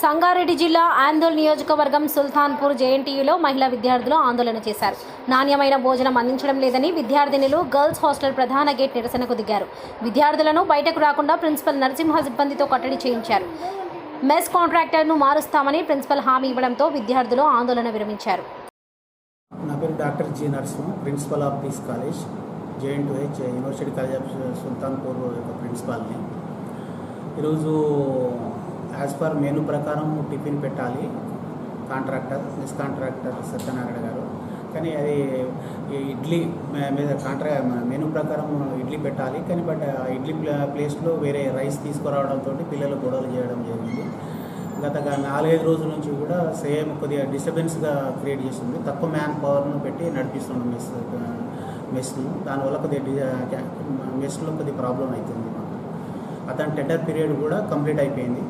సంగారెడ్డి జిల్లా ఆందోళ్ నియోజకవర్గం సుల్తాన్పూర్ జేఎన్టీయూలో మహిళా విద్యార్థులు ఆందోళన చేశారు. నాణ్యమైన భోజనం అందించడం లేదని విద్యార్థినులు గర్ల్స్ హాస్టల్ ప్రధాన గేట్ నిరసనకు దిగారు. విద్యార్థులను బయటకు రాకుండా ప్రిన్సిపల్ నరసింహ సిబ్బందితో కట్టడి చేయించారు. మెస్ కాంట్రాక్టర్ను మారుస్తామని ప్రిన్సిపల్ హామీ ఇవ్వడంతో విద్యార్థులు ఆందోళన విరమించారు. నా పేరు doctor G Narasimha principal of peace college JNTH university college of Sultanpur యొక్క ప్రిన్సిపాల్ని. ఈరోజు యాజ్ పర్ మెనూ ప్రకారం టిఫిన్ పెట్టాలి. Contractor miss contractor Satyanarayana garu. కానీ అది ఈ ఇడ్లీ మీద కాంట్రా మెనూ ప్రకారం ఇడ్లీ పెట్టాలి. కానీ బట్ ఆ ఇడ్లీ ప్లే- ప్లేస్లో వేరే రైస్ తీసుకురావడంతో పిల్లలు గొడవలు చేయడం జరిగింది. గత నాలుగైదు రోజుల నుంచి కూడా సేమ్ కొద్దిగా డిస్టర్బెన్స్గా క్రియేట్ చేస్తుంది. తక్కువ మ్యాన్ పవర్ను పెట్టి నడిపిస్తున్నాం మెస్ మెస్ను దానివల్ల కొద్దిగా మెస్లో కొద్దిగా ప్రాబ్లం అవుతుంది అతని టెండర్ పీరియడ్ కూడా కంప్లీట్ అయిపోయింది.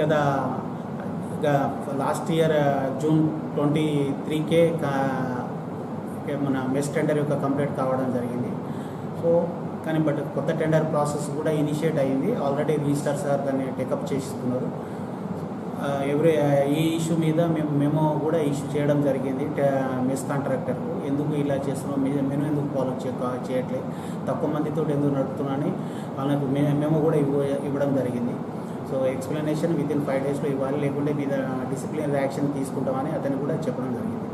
గత లాస్ట్ ఇయర్ జూన్ ట్వంటీ త్రీకే మన మెస్ టెండర్ యొక్క కంప్లీట్ కావడం జరిగింది. సో కానీ బట్ కొత్త టెండర్ ప్రాసెస్ కూడా ఇనిషియేట్ అయింది. ఆల్రెడీ రిజిస్టర్ సార్ దాన్ని టేకప్ చేస్తున్నారు. ఎవ్రీ ఈ ఇష్యూ మీద మేము మేము కూడా ఇష్యూ చేయడం జరిగింది మెస్ కాంట్రాక్టర్కు. ఎందుకు ఇలా చేస్తున్నాం మేము ఎందుకు ఫాలో చే చేయట్లేదు? తక్కువ మందితో ఎందుకు నడుపుతున్నాని వాళ్ళకు మే మేము కూడా ఇవ్వ ఇవ్వడం జరిగింది. So explanation within five డేస్లో ఇవ్వాలి లేకుంటే మీద డిసిప్లిన్ యాక్షన్ తీసుకుంటామని అతను కూడా చెప్పడం జరిగింది.